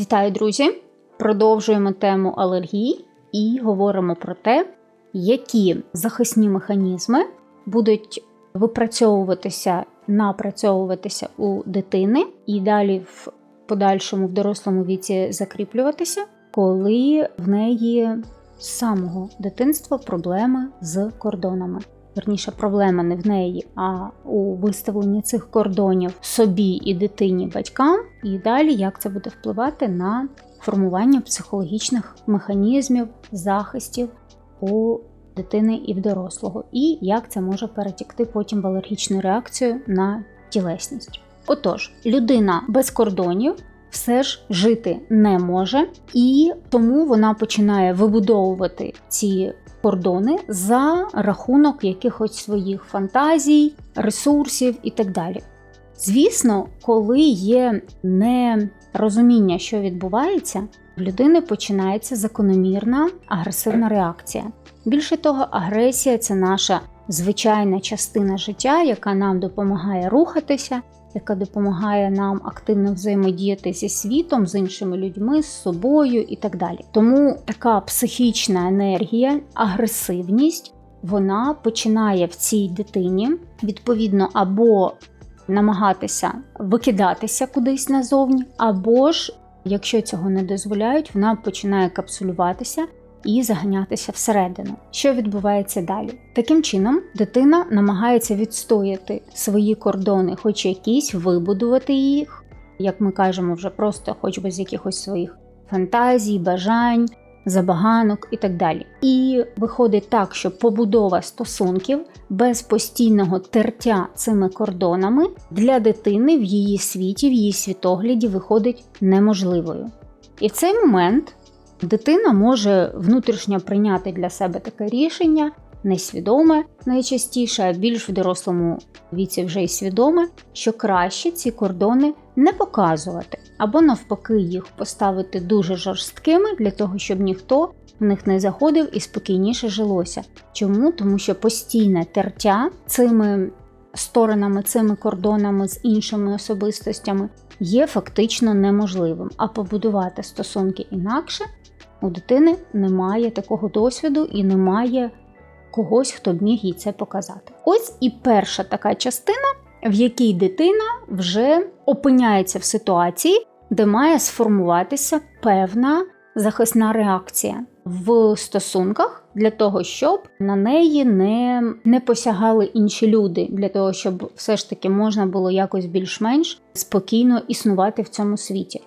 Вітаю, друзі! Продовжуємо тему алергії і говоримо про те, які захисні механізми будуть випрацьовуватися, напрацьовуватися у дитини і далі в подальшому в дорослому віці закріплюватися, коли в неї з самого дитинства проблеми з кордонами. Верніше, проблема не в неї, а у виставленні цих кордонів собі і дитині батькам, і далі як це буде впливати на формування психологічних механізмів, захистів у дитини і в дорослого, і як це може перетікти потім в алергічну реакцію на тілесність. Отож, людина без кордонів все ж жити не може, і тому вона починає вибудовувати ці кордони за рахунок якихось своїх фантазій, ресурсів і так далі. Звісно, коли є нерозуміння, що відбувається, в людини починається закономірна агресивна реакція. Більше того, агресія це наша звичайна частина життя, яка нам допомагає рухатися, яка допомагає нам активно взаємодіяти зі світом, з іншими людьми, з собою і так далі. Тому така психічна енергія, агресивність, вона починає в цій дитині відповідно або намагатися викидатися кудись назовні, або ж, якщо цього не дозволяють, вона починає капсулюватися і заганятися всередину. Що відбувається далі? Таким чином, дитина намагається відстояти свої кордони, хоч якісь вибудувати їх, як ми кажемо, вже просто, хоч би з якихось своїх фантазій, бажань. Забаганок і так далі. І виходить так, що побудова стосунків без постійного тертя цими кордонами для дитини в її світі, в її світогляді виходить неможливою. І в цей момент Дитина може внутрішньо прийняти для себе таке рішення, несвідоме найчастіше, а більш в дорослому віці вже й свідоме, що краще ці кордони не показувати, або навпаки, їх поставити дуже жорсткими для того, щоб ніхто в них не заходив і спокійніше жилося. Чому? Тому що постійне тертя цими сторонами, цими кордонами з іншими особистостями є фактично неможливим, а побудувати стосунки інакше у дитини немає такого досвіду і немає когось, хто б міг їй це показати. Ось і перша така частина, в якій дитина вже опиняється в ситуації, де має сформуватися певна захисна реакція в стосунках для того, щоб на неї не не посягали інші люди, для того, щоб все ж таки можна було якось більш-менш спокійно існувати в цьому світі.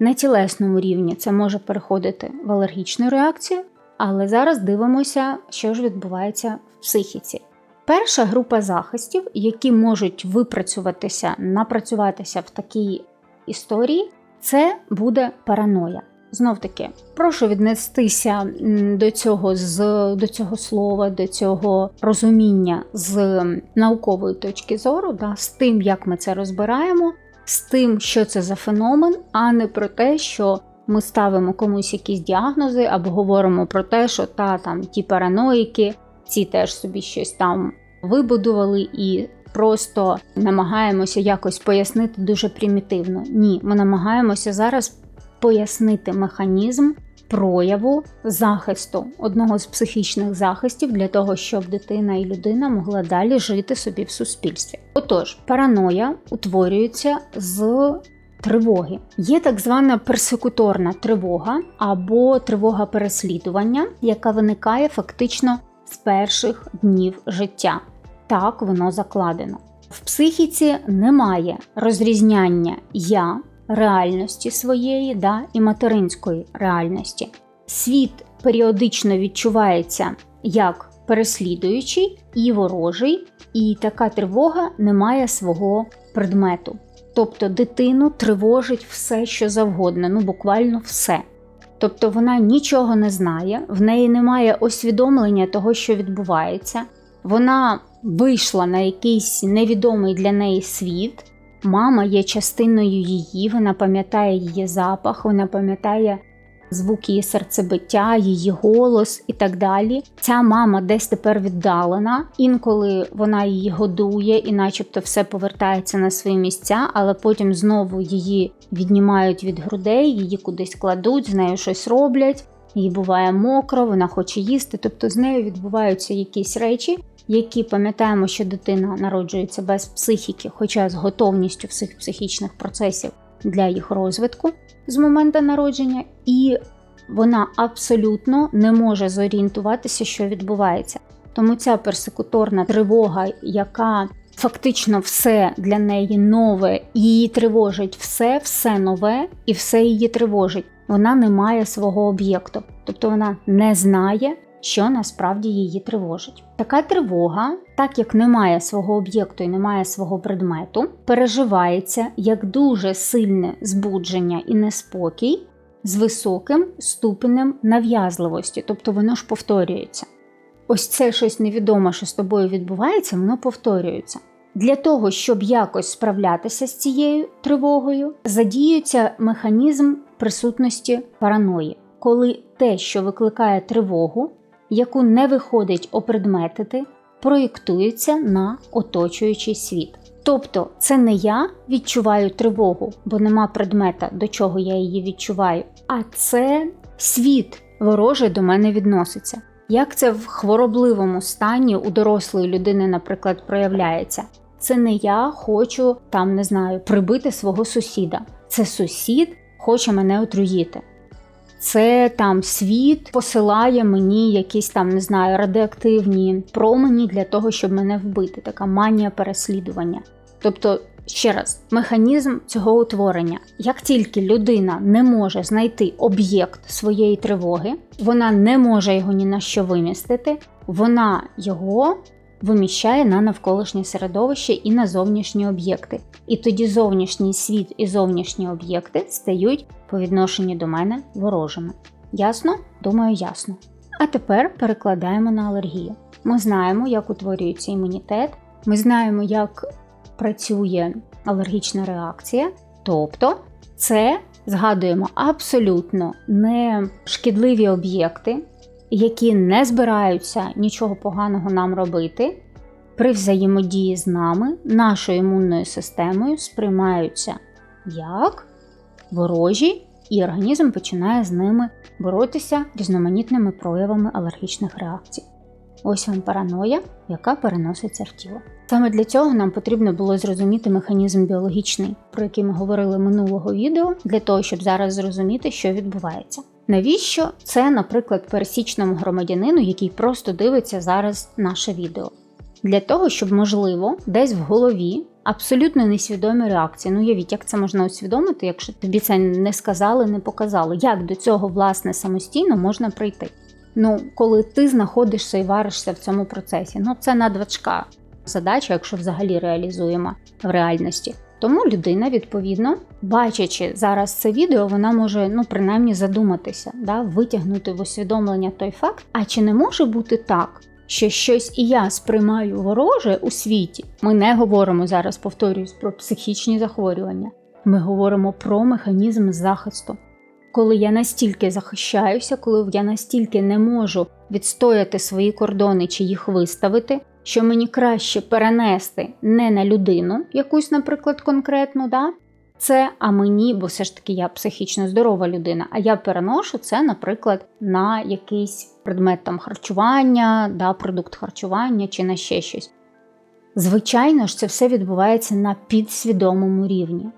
На тілесному рівні це може переходити в алергічну реакцію, але зараз дивимося, що ж відбувається в психіці. Перша група захистів, які можуть випрацюватися, напрацюватися в такій історії, це буде параноя. Знов таки, прошу віднестися до цього з до цього слова, до цього розуміння з наукової точки зору, да, з тим, як ми це розбираємо з тим, що це за феномен, а не про те, що ми ставимо комусь якісь діагнози, або говоримо про те, що та там ті параноїки, ці теж собі щось там вибудували і. Просто намагаємося якось пояснити дуже примітивно. Ні, ми намагаємося зараз пояснити механізм прояву захисту, одного з психічних захистів для того, щоб дитина і людина могла далі жити собі в суспільстві. Отож, параноя утворюється з тривоги. Є так звана персекуторна тривога або тривога переслідування, яка виникає фактично з перших днів життя. Так воно закладено. В психіці немає розрізняння я реальності своєї да, і материнської реальності. Світ періодично відчувається як переслідуючий і ворожий, і така тривога не має свого предмету. Тобто дитину тривожить все, що завгодно, ну буквально все. Тобто вона нічого не знає, в неї немає усвідомлення того, що відбувається. Вона вийшла на якийсь невідомий для неї світ, Мама є частиною її, вона пам'ятає її запах, вона пам'ятає звук її серцебиття, її голос і так далі. Ця мама десь тепер віддалена. Інколи вона її годує, і, начебто, все повертається на свої місця, але потім знову її віднімають від грудей, її кудись кладуть, з нею щось роблять. Їй буває мокро, вона хоче їсти. Тобто з нею відбуваються якісь речі, які пам'ятаємо, що дитина народжується без психіки, хоча з готовністю всіх психічних процесів для їх розвитку з моменту народження, і вона абсолютно не може зорієнтуватися, що відбувається. Тому ця персекуторна тривога, яка фактично все для неї нове, її тривожить все, все нове і все її тривожить. Вона не має свого об'єкту, тобто вона не знає, що насправді її тривожить. Така тривога, так як немає свого об'єкту і немає свого предмету, переживається як дуже сильне збудження і неспокій з високим ступенем нав'язливості, тобто воно ж повторюється. Ось це щось невідоме, що з тобою відбувається, воно повторюється. Для того, щоб якось справлятися з цією тривогою, задіюється механізм присутності параної, коли те, що викликає тривогу, яку не виходить опредметити, проєктується на оточуючий світ. Тобто це не я відчуваю тривогу, бо нема предмета, до чого я її відчуваю, а це світ вороже до мене відноситься. Як це в хворобливому стані у дорослої людини, наприклад, проявляється? Це не я хочу там, не знаю, прибити свого сусіда. Це сусід хоче мене отруїти. Це там світ посилає мені якісь там, не знаю, радіоактивні промені для того, щоб мене вбити. Така манія переслідування. Тобто, ще раз, механізм цього утворення. Як тільки людина не може знайти об'єкт своєї тривоги, вона не може його ні на що вимістити, вона його виміщає на навколишнє середовище і на зовнішні об'єкти. І тоді зовнішній світ і зовнішні об'єкти стають по відношенню до мене ворожими. Ясно? Думаю, ясно. А тепер перекладаємо на алергію. Ми знаємо, як утворюється імунітет, ми знаємо, як працює алергічна реакція, тобто це згадуємо абсолютно не шкідливі об'єкти, які не збираються нічого поганого нам робити, при взаємодії з нами, нашою імунною системою сприймаються як ворожі, і організм починає з ними боротися різноманітними проявами алергічних реакцій. Ось вам параноя, яка переноситься в тіло. Саме для цього нам потрібно було зрозуміти механізм біологічний, про який ми говорили минулого відео, для того, щоб зараз зрозуміти, що відбувається. Навіщо це, наприклад, пересічному громадянину, який просто дивиться зараз наше відео? Для того, щоб, можливо, десь в голові абсолютно несвідомі реакції. Ну, явіть, як це можна усвідомити, якщо тобі це не сказали, не показали. Як до цього, власне, самостійно можна прийти? Ну, коли ти знаходишся і варишся в цьому процесі, ну це надвачка задача, якщо взагалі реалізуємо в реальності. Тому людина, відповідно, бачачи зараз це відео, вона може ну принаймні задуматися, да, витягнути в усвідомлення той факт. А чи не може бути так, що щось і я сприймаю вороже у світі? Ми не говоримо зараз, повторюсь, про психічні захворювання. Ми говоримо про механізм захисту. Коли я настільки захищаюся, коли я настільки не можу відстояти свої кордони чи їх виставити, що мені краще перенести не на людину, якусь, наприклад, конкретну, да? це, а мені, бо все ж таки я психічно здорова людина, а я переношу це, наприклад, на якийсь предмет там харчування, да, продукт харчування чи на ще щось. Звичайно ж, це все відбувається на підсвідомому рівні.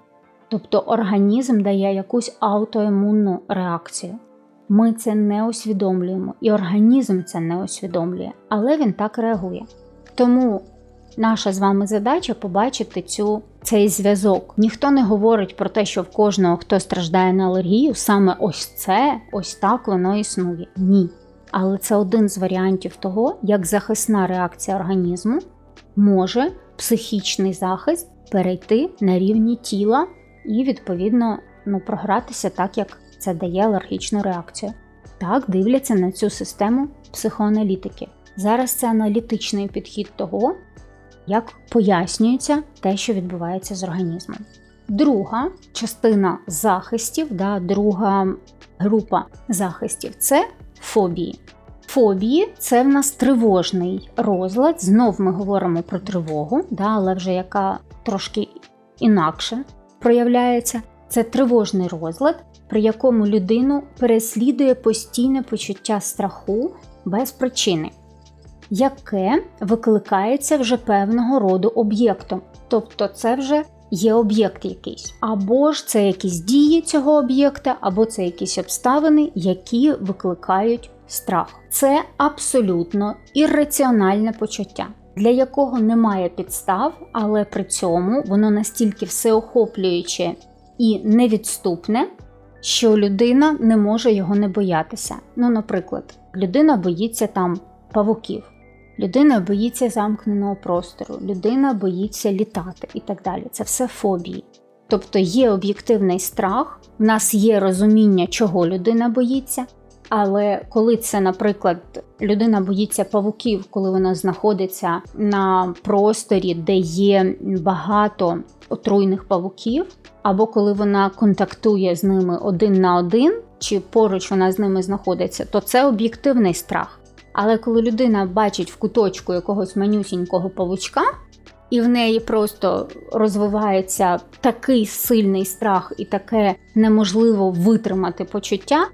Тобто організм дає якусь аутоімунну реакцію. Ми це не усвідомлюємо, і організм це не усвідомлює, але він так реагує. Тому наша з вами задача побачити цю, цей зв'язок. Ніхто не говорить про те, що в кожного, хто страждає на алергію, саме ось це, ось так воно існує. Ні. Але це один з варіантів того, як захисна реакція організму може психічний захист перейти на рівні тіла і, відповідно, ну, програтися так, як це дає алергічну реакцію. Так дивляться на цю систему психоаналітики. Зараз це аналітичний підхід того, як пояснюється те, що відбувається з організмом. Друга частина захистів, да, друга група захистів це фобії. Фобії це в нас тривожний розлад. Знов ми говоримо про тривогу, да, але вже яка трошки інакше проявляється. Це тривожний розлад, при якому людину переслідує постійне почуття страху без причини, яке викликається вже певного роду об'єктом. Тобто, це вже є об'єкт якийсь. Або ж це якісь дії цього об'єкта, або це якісь обставини, які викликають страх. Це абсолютно ірраціональне почуття, для якого немає підстав, але при цьому воно настільки всеохоплююче і невідступне, що людина не може його не боятися. Ну, наприклад, людина боїться там павуків. Людина боїться замкненого простору, людина боїться літати і так далі. Це все фобії. Тобто є об'єктивний страх, в нас є розуміння, чого людина боїться. Але коли це, наприклад, людина боїться павуків, коли вона знаходиться на просторі, де є багато отруйних павуків, або коли вона контактує з ними один на один, чи поруч вона з ними знаходиться, то це об'єктивний страх. Але коли людина бачить в куточку якогось манюсінького павучка, і в неї просто розвивається такий сильний страх і таке неможливо витримати почуття,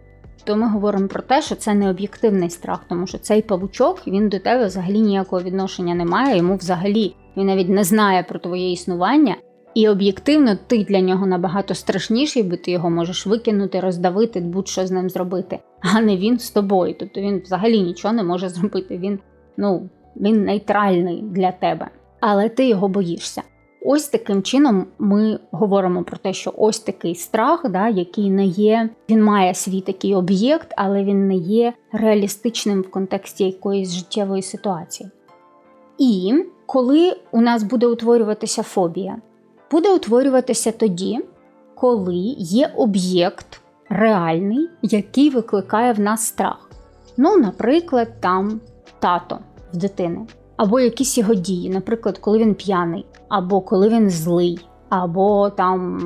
то ми говоримо про те, що це не об'єктивний страх, тому що цей павучок він до тебе взагалі ніякого відношення не має, йому взагалі він навіть не знає про твоє існування. І об'єктивно ти для нього набагато страшніший, бо ти його можеш викинути, роздавити, будь-що з ним зробити, а не він з тобою. Тобто він взагалі нічого не може зробити. Він ну, він нейтральний для тебе, але ти його боїшся. Ось таким чином ми говоримо про те, що ось такий страх, да, який не є, він має свій такий об'єкт, але він не є реалістичним в контексті якоїсь життєвої ситуації. І коли у нас буде утворюватися фобія, буде утворюватися тоді, коли є об'єкт реальний, який викликає в нас страх. Ну, наприклад, там тато в дитини, або якісь його дії, наприклад, коли він п'яний, або коли він злий, або там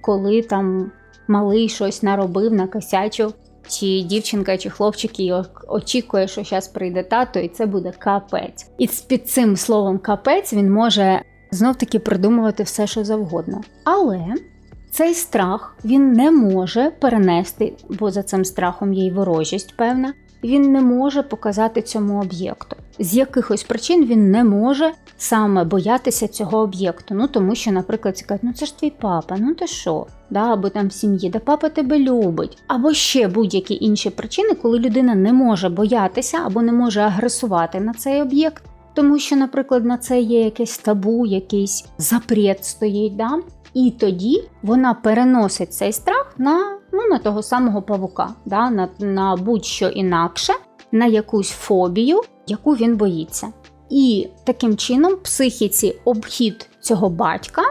коли там малий щось наробив, накосячив, чи дівчинка, чи хлопчик і очікує, що зараз прийде тато, і це буде капець. І під цим словом капець він може знов таки придумувати все, що завгодно. Але цей страх він не може перенести, бо за цим страхом є й ворожість, певна. Він не може показати цьому об'єкту. З якихось причин він не може саме боятися цього об'єкту. Ну тому що, наприклад, цікавить, ну це ж твій папа, ну ти що? Да, Або там в сім'ї, да папа тебе любить. Або ще будь-які інші причини, коли людина не може боятися або не може агресувати на цей об'єкт, тому що, наприклад, на це є якесь табу, якийсь запрет стоїть. Да? І тоді вона переносить цей страх на ну, на того самого павука, да? на, на будь-що інакше, на якусь фобію, яку він боїться. І таким чином психіці обхід цього батька,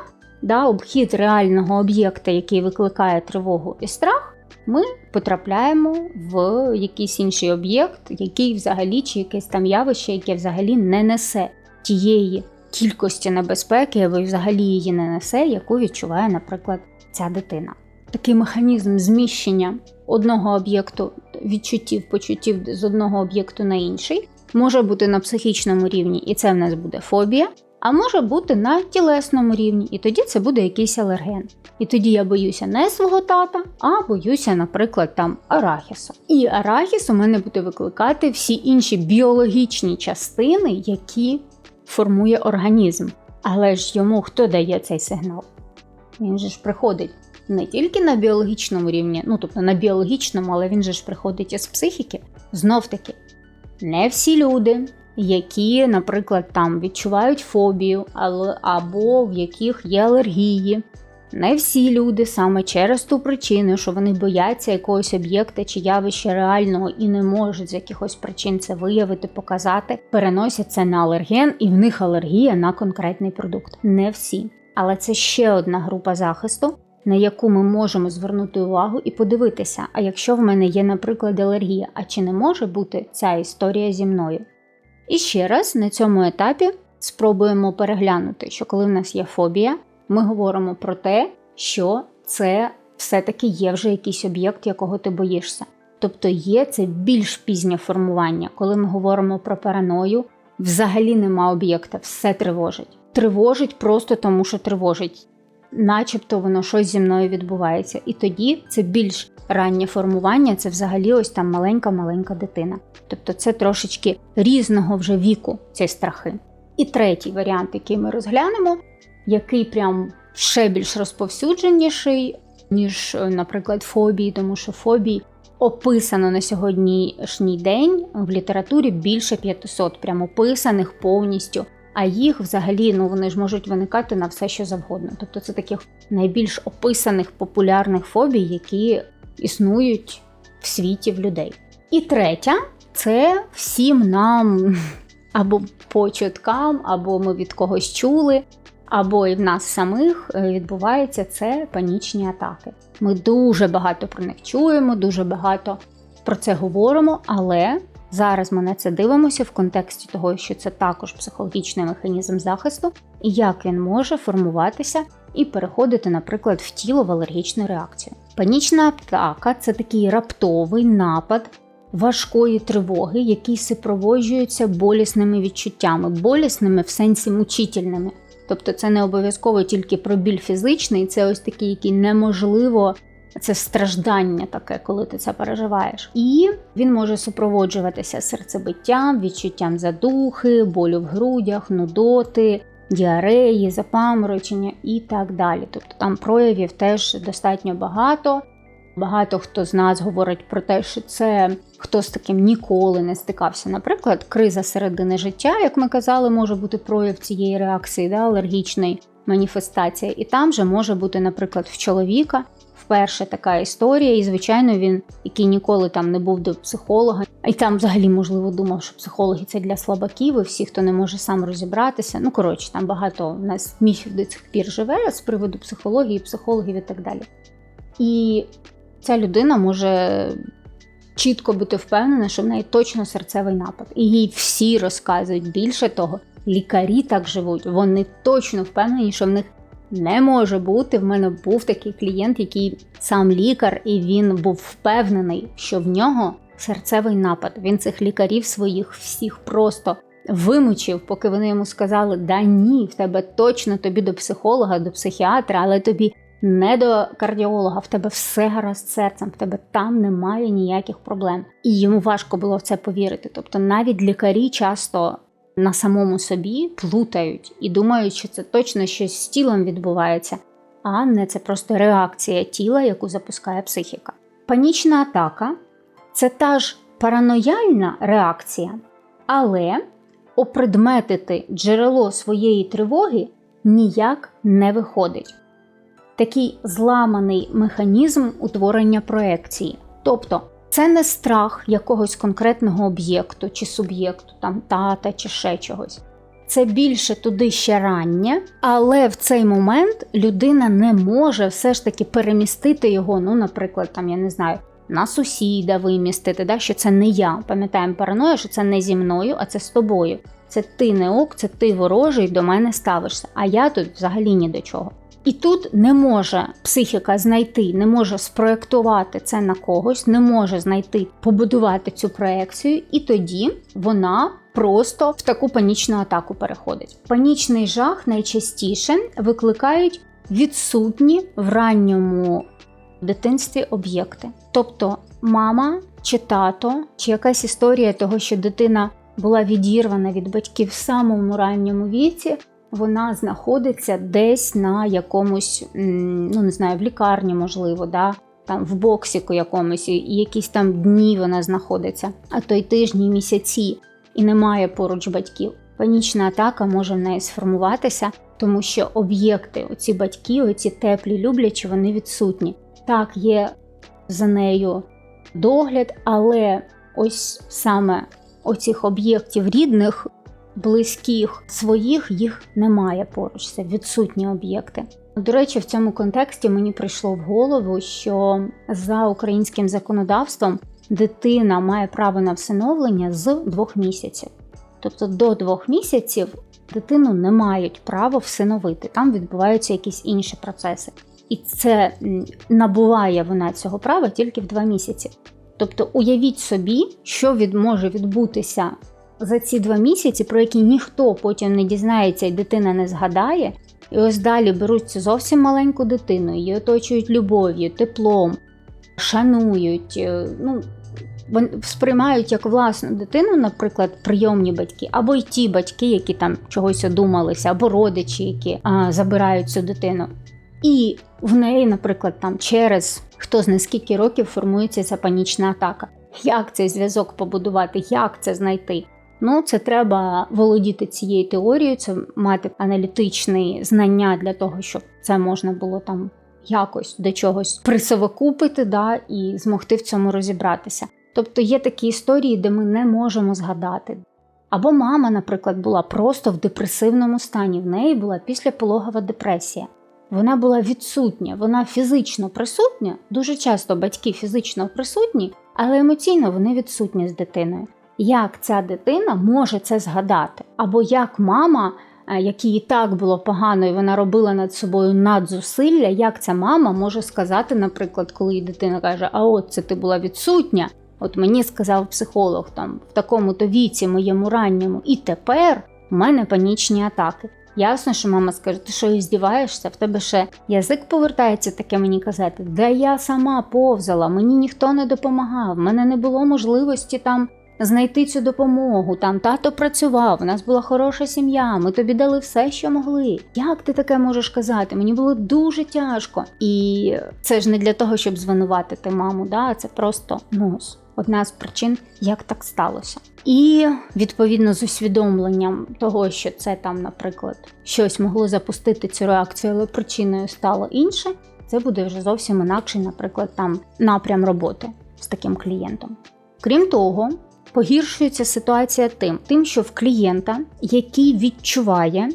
да, обхід реального об'єкта, який викликає тривогу і страх, ми потрапляємо в якийсь інший об'єкт, який взагалі чи якесь там явище, яке взагалі не несе тієї кількості небезпеки, або взагалі її не несе, яку відчуває, наприклад, ця дитина. Такий механізм зміщення одного об'єкту відчуттів, почуттів з одного об'єкту на інший може бути на психічному рівні, і це в нас буде фобія а може бути на тілесному рівні, і тоді це буде якийсь алерген. І тоді я боюся не свого тата, а боюся, наприклад, там арахісу. І арахіс у мене буде викликати всі інші біологічні частини, які формує організм. Але ж йому хто дає цей сигнал? Він же ж приходить не тільки на біологічному рівні, ну тобто на біологічному, але він же ж приходить із психіки. Знов таки, не всі люди які, наприклад, там відчувають фобію, або в яких є алергії. Не всі люди саме через ту причину, що вони бояться якогось об'єкта чи явища реального і не можуть з якихось причин це виявити, показати, переносять це на алерген, і в них алергія на конкретний продукт. Не всі. Але це ще одна група захисту, на яку ми можемо звернути увагу і подивитися. А якщо в мене є, наприклад, алергія, а чи не може бути ця історія зі мною? І ще раз на цьому етапі спробуємо переглянути, що коли в нас є фобія, ми говоримо про те, що це все-таки є вже якийсь об'єкт, якого ти боїшся. Тобто є це більш пізнє формування. Коли ми говоримо про параною, взагалі нема об'єкта, все тривожить. Тривожить просто тому, що тривожить, начебто воно щось зі мною відбувається. І тоді це більш раннє формування, це взагалі ось там маленька-маленька дитина. Тобто це трошечки різного вже віку ці страхи. І третій варіант, який ми розглянемо, який прям ще більш розповсюдженіший, ніж, наприклад, фобії, тому що фобії описано на сьогоднішній день в літературі більше 500, прямо описаних повністю. А їх взагалі ну вони ж можуть виникати на все, що завгодно. Тобто це таких найбільш описаних популярних фобій, які існують в світі в людей. І третя це всім нам або по чуткам, або ми від когось чули, або і в нас самих е, відбувається це панічні атаки. Ми дуже багато про них чуємо, дуже багато про це говоримо, але зараз ми на це дивимося в контексті того, що це також психологічний механізм захисту, і як він може формуватися і переходити, наприклад, в тіло в алергічну реакцію. Панічна атака це такий раптовий напад. Важкої тривоги, які супроводжуються болісними відчуттями, болісними в сенсі мучительними. Тобто це не обов'язково тільки про біль фізичний, це ось такий, який неможливо. Це страждання таке, коли ти це переживаєш. І він може супроводжуватися серцебиттям, відчуттям задухи, болю в грудях, нудоти, діареї, запаморочення і так далі. Тобто там проявів теж достатньо багато. Багато хто з нас говорить про те, що це хто з таким ніколи не стикався. Наприклад, криза середини життя, як ми казали, може бути прояв цієї реакції, да, алергічної маніфестації. І там же може бути, наприклад, в чоловіка вперше така історія, і, звичайно, він, який ніколи там не був до психолога, і там взагалі, можливо, думав, що психологи це для слабаків, і всі, хто не може сам розібратися. Ну, коротше, там багато у нас міфів до цих пір живе з приводу психології, психологів і так далі. І ця людина може чітко бути впевнена, що в неї точно серцевий напад. І їй всі розказують більше того, лікарі так живуть, вони точно впевнені, що в них не може бути. В мене був такий клієнт, який сам лікар, і він був впевнений, що в нього серцевий напад. Він цих лікарів своїх всіх просто вимучив, поки вони йому сказали: Да ні, в тебе точно тобі до психолога, до психіатра, але тобі не до кардіолога, в тебе все гаразд серцем, в тебе там немає ніяких проблем. І йому важко було в це повірити. Тобто навіть лікарі часто на самому собі плутають і думають, що це точно щось з тілом відбувається, а не це просто реакція тіла, яку запускає психіка. Панічна атака це та ж паранояльна реакція, але опредметити джерело своєї тривоги ніяк не виходить такий зламаний механізм утворення проекції. Тобто це не страх якогось конкретного об'єкту чи суб'єкту, там тата чи ще чогось. Це більше туди ще рання, але в цей момент людина не може все ж таки перемістити його, ну, наприклад, там, я не знаю, на сусіда вимістити, да, що це не я. Пам'ятаємо параною, що це не зі мною, а це з тобою. Це ти не ок, це ти ворожий до мене ставишся, а я тут взагалі ні до чого. І тут не може психіка знайти, не може спроектувати це на когось, не може знайти, побудувати цю проекцію, і тоді вона просто в таку панічну атаку переходить. Панічний жах найчастіше викликають відсутні в ранньому дитинстві об'єкти. Тобто мама чи тато, чи якась історія того, що дитина була відірвана від батьків в самому ранньому віці вона знаходиться десь на якомусь, ну не знаю, в лікарні, можливо, да, там в боксіку якомусь, і якісь там дні вона знаходиться, а то й тижні, місяці, і немає поруч батьків. Панічна атака може в неї сформуватися, тому що об'єкти, оці батьки, оці теплі, люблячі, вони відсутні. Так, є за нею догляд, але ось саме оцих об'єктів рідних близьких своїх їх немає поруч, це відсутні об'єкти. До речі, в цьому контексті мені прийшло в голову, що за українським законодавством дитина має право на всиновлення з двох місяців. Тобто до двох місяців дитину не мають права всиновити, там відбуваються якісь інші процеси. і це набуває вона цього права тільки в два місяці. Тобто, уявіть собі, що від може відбутися за ці два місяці, про які ніхто потім не дізнається і дитина не згадає. І ось далі беруть зовсім маленьку дитину, її оточують любов'ю, теплом, шанують. Е, ну, сприймають як власну дитину, наприклад, прийомні батьки, або й ті батьки, які там чогось одумалися, або родичі, які а, забирають цю дитину. І в неї, наприклад, там через хто з скільки років формується ця панічна атака. Як цей зв'язок побудувати, як це знайти? Ну, це треба володіти цією теорією, це мати аналітичні знання для того, щоб це можна було там якось до чогось присовокупити, да, і змогти в цьому розібратися. Тобто є такі історії, де ми не можемо згадати. Або мама, наприклад, була просто в депресивному стані, в неї була післяпологова депресія. Вона була відсутня, вона фізично присутня, дуже часто батьки фізично присутні, але емоційно вони відсутні з дитиною. Як ця дитина може це згадати? Або як мама, е, якій і так було погано, і вона робила над собою надзусилля, як ця мама може сказати, наприклад, коли дитина каже, а от це ти була відсутня, От мені сказав психолог там в такому-то віці, моєму ранньому, і тепер у мене панічні атаки. Ясно, що мама скаже, ти що здіваєшся, в тебе ще язик повертається таке мені казати, де я сама повзала, мені ніхто не допомагав, в мене не було можливості там знайти цю допомогу. Там тато працював, у нас була хороша сім'я, ми тобі дали все, що могли. Як ти таке можеш казати? Мені було дуже тяжко. І це ж не для того, щоб звинуватити маму, да? це просто нос одна з причин, як так сталося. І відповідно з усвідомленням того, що це там, наприклад, щось могло запустити цю реакцію, але причиною стало інше, це буде вже зовсім інакший, наприклад, там напрям роботи з таким клієнтом. Крім того, погіршується ситуація тим, тим, що в клієнта, який відчуває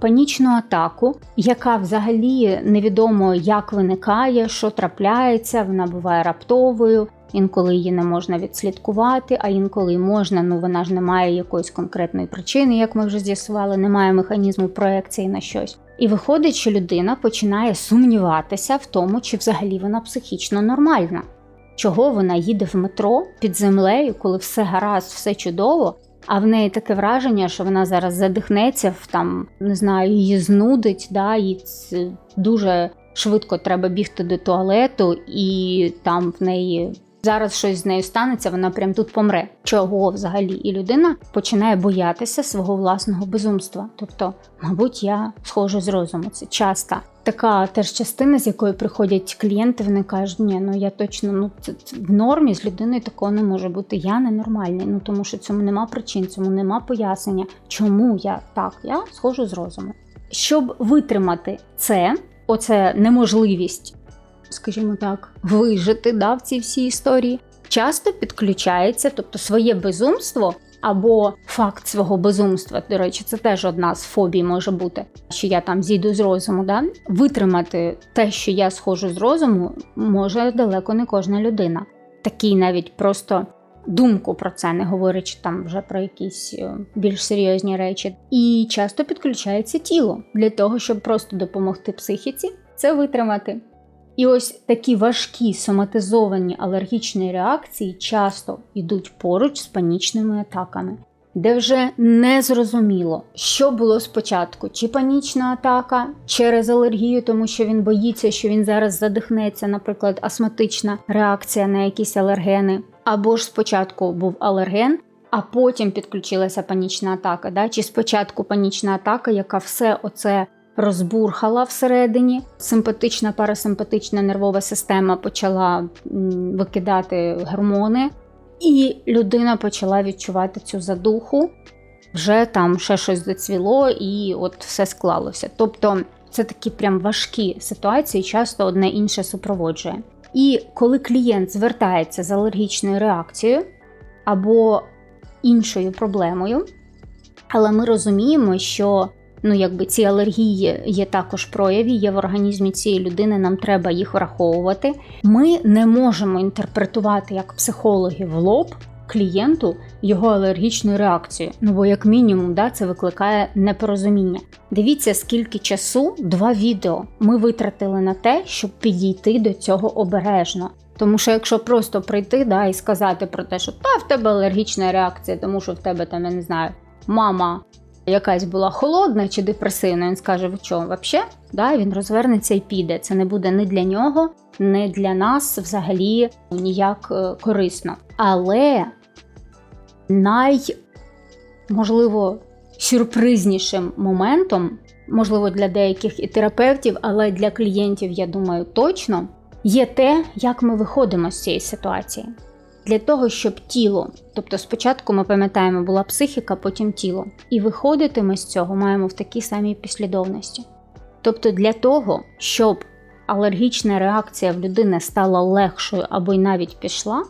панічну атаку, яка взагалі невідомо як виникає, що трапляється, вона буває раптовою, інколи її не можна відслідкувати, а інколи можна, ну вона ж не має якоїсь конкретної причини, як ми вже з'ясували, немає механізму проекції на щось. І виходить, що людина починає сумніватися в тому, чи взагалі вона психічно нормальна. Чого вона їде в метро під землею, коли все гаразд, все чудово, а в неї таке враження, що вона зараз задихнеться, в там не знаю, її знудить, да, і дуже швидко треба бігти до туалету, і там в неї зараз щось з нею станеться, вона прям тут помре. Чого взагалі? І людина починає боятися свого власного безумства. Тобто, мабуть, я схожу з розуму. Це часто така теж частина, з якої приходять клієнти, вони кажуть, ні, ну я точно ну це, це в нормі з людиною такого не може бути. Я ненормальний. Ну тому що цьому нема причин, цьому нема пояснення, чому я так, я схожу з розуму. Щоб витримати це, оце неможливість скажімо так, вижити да, в цій всій історії, часто підключається, тобто своє безумство. Або факт свого безумства, до речі, це теж одна з фобій може бути, що я там зійду з розуму. Да? Витримати те, що я схожу з розуму, може далеко не кожна людина. Такий навіть просто думку про це, не говорячи там вже про якісь е, більш серйозні речі. І часто підключається тіло для того, щоб просто допомогти психіці це витримати. І ось такі важкі соматизовані алергічні реакції часто йдуть поруч з панічними атаками, де вже не зрозуміло, що було спочатку, чи панічна атака через алергію, тому що він боїться, що він зараз задихнеться, наприклад, астматична реакція на якісь алергени, або ж спочатку був алерген. А потім підключилася панічна атака. Да? Чи спочатку панічна атака, яка все оце розбурхала всередині. Симпатична, парасимпатична нервова система почала викидати гормони, і людина почала відчувати цю задуху. Вже там ще щось зацвіло, і от все склалося. Тобто це такі прям важкі ситуації, часто одне інше супроводжує. І коли клієнт звертається з алергічною реакцією або іншою проблемою, але ми розуміємо, що ну якби ці алергії є також прояві, є в організмі цієї людини, нам треба їх враховувати. Ми не можемо інтерпретувати як психологи в лоб, клієнту його алергічну реакцію. Ну бо, як мінімум, да, це викликає непорозуміння. Дивіться, скільки часу, два відео ми витратили на те, щоб підійти до цього обережно. Тому що якщо просто прийти да, і сказати про те, що та в тебе алергічна реакція, тому що в тебе там, я не знаю, мама якась була холодна чи депресивна, він скаже, ви що, взагалі? Да, він розвернеться і піде. Це не буде ні для нього, ні для нас взагалі ніяк е, корисно. Але най, можливо, сюрпризнішим моментом, можливо, для деяких і терапевтів, але для клієнтів, я думаю, точно, є те, як ми виходимо з цієї ситуації. Для того, щоб тіло, тобто спочатку ми пам'ятаємо, була психіка, потім тіло. І виходити ми з цього маємо в такій самій послідовності. Тобто, для того, щоб алергічна реакція в людини стала легшою або й навіть пішла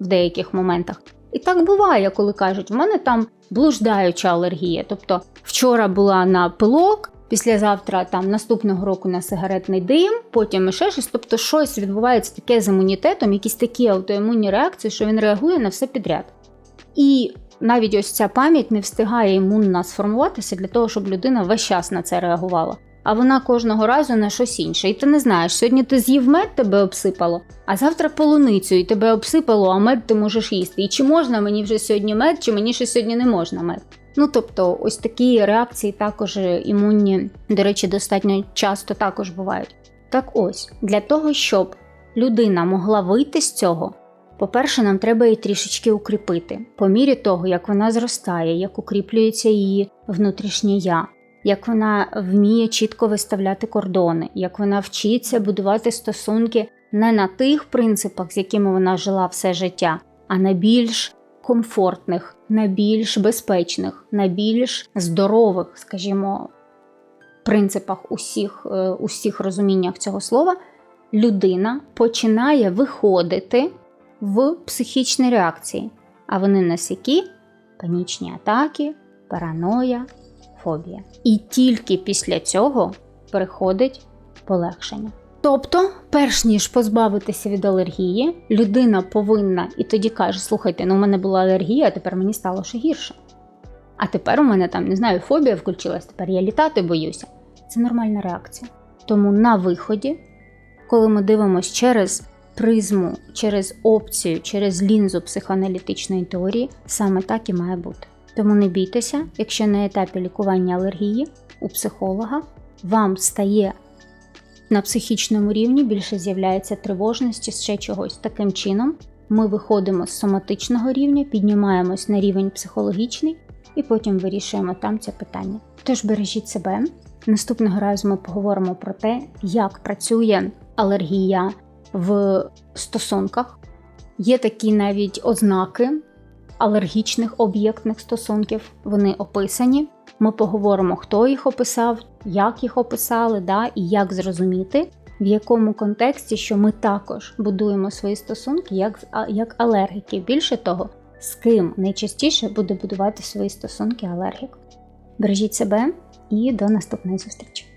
в деяких моментах. І так буває, коли кажуть, в мене там блуждаюча алергія. Тобто вчора була на пилок, післязавтра там наступного року на сигаретний дим, потім ще щось. Тобто, щось відбувається таке з імунітетом, якісь такі аутоімунні реакції, що він реагує на все підряд. І навіть ось ця пам'ять не встигає імунна сформуватися для того, щоб людина весь час на це реагувала. А вона кожного разу на щось інше. І ти не знаєш, сьогодні ти з'їв мед, тебе обсипало, а завтра полуницю і тебе обсипало, а мед ти можеш їсти. І чи можна мені вже сьогодні мед, чи мені ще сьогодні не можна мед? Ну тобто, ось такі реакції також імунні, до речі, достатньо часто також бувають. Так ось, для того, щоб людина могла вийти з цього, по-перше, нам треба її трішечки укріпити, по мірі того, як вона зростає, як укріплюється її внутрішнє я, як вона вміє чітко виставляти кордони, як вона вчиться будувати стосунки не на тих принципах, з якими вона жила все життя, а на більш комфортних, на більш безпечних, на більш здорових, скажімо, принципах усіх, е, усіх розуміннях цього слова, людина починає виходити в психічні реакції. А вони нас які? Панічні атаки, параноя, фобія. І тільки після цього приходить полегшення. Тобто, перш ніж позбавитися від алергії, людина повинна і тоді каже: слухайте, ну у мене була алергія, а тепер мені стало ще гірше. А тепер у мене там, не знаю, фобія включилась, тепер я літати боюся. Це нормальна реакція. Тому на виході, коли ми дивимося через призму, через опцію, через лінзу психоаналітичної теорії, саме так і має бути. Тому не бійтеся, якщо на етапі лікування алергії у психолога вам стає на психічному рівні більше з'являється тривожності ще чогось. Таким чином, ми виходимо з соматичного рівня, піднімаємось на рівень психологічний і потім вирішуємо там це питання. Тож бережіть себе. Наступного разу ми поговоримо про те, як працює алергія в стосунках. Є такі навіть ознаки алергічних об'єктних стосунків, вони описані. Ми поговоримо, хто їх описав, як їх описали, да, і як зрозуміти, в якому контексті, що ми також будуємо свої стосунки як як алергіки. Більше того, з ким найчастіше буде будувати свої стосунки алергік. Бережіть себе і до наступної зустрічі!